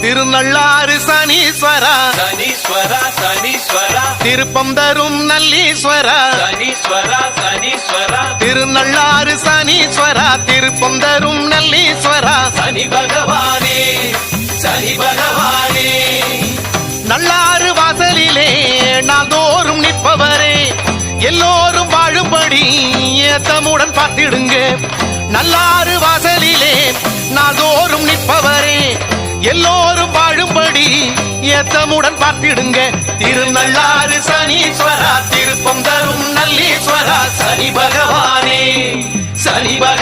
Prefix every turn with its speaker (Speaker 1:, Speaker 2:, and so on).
Speaker 1: திருநள்ளாறு சனீஸ்வரா.
Speaker 2: சனீஸ்வரா சனீஸ்வரா.
Speaker 1: திருப்பம் தரும் நல்லீஸ்வரா.
Speaker 2: சனீஸ்வரா சனீஸ்வரா.
Speaker 1: திருநள்ளாறு சனீஸ்வரா திருப்பம் தரும் நல்லீஸ்வரா.
Speaker 2: சனி பகவானே சனி பகவானே.
Speaker 1: நல்லாறு வாசலிலே நாள்தோறும் நிற்பவரே. எல்லோரும் வாழும்படி ஏத்தமுடன் பார்த்திடுங்க. நல்லாறு வாசலிலே எல்லோரும் வாழும்படி ஏத்தமுடன் பார்த்திடுங்க. திருநள்ளாறு சனீஸ்வரா திருப்பம் தரும் நல்லீஸ்வரா சனி பகவானே சனி பகவானே.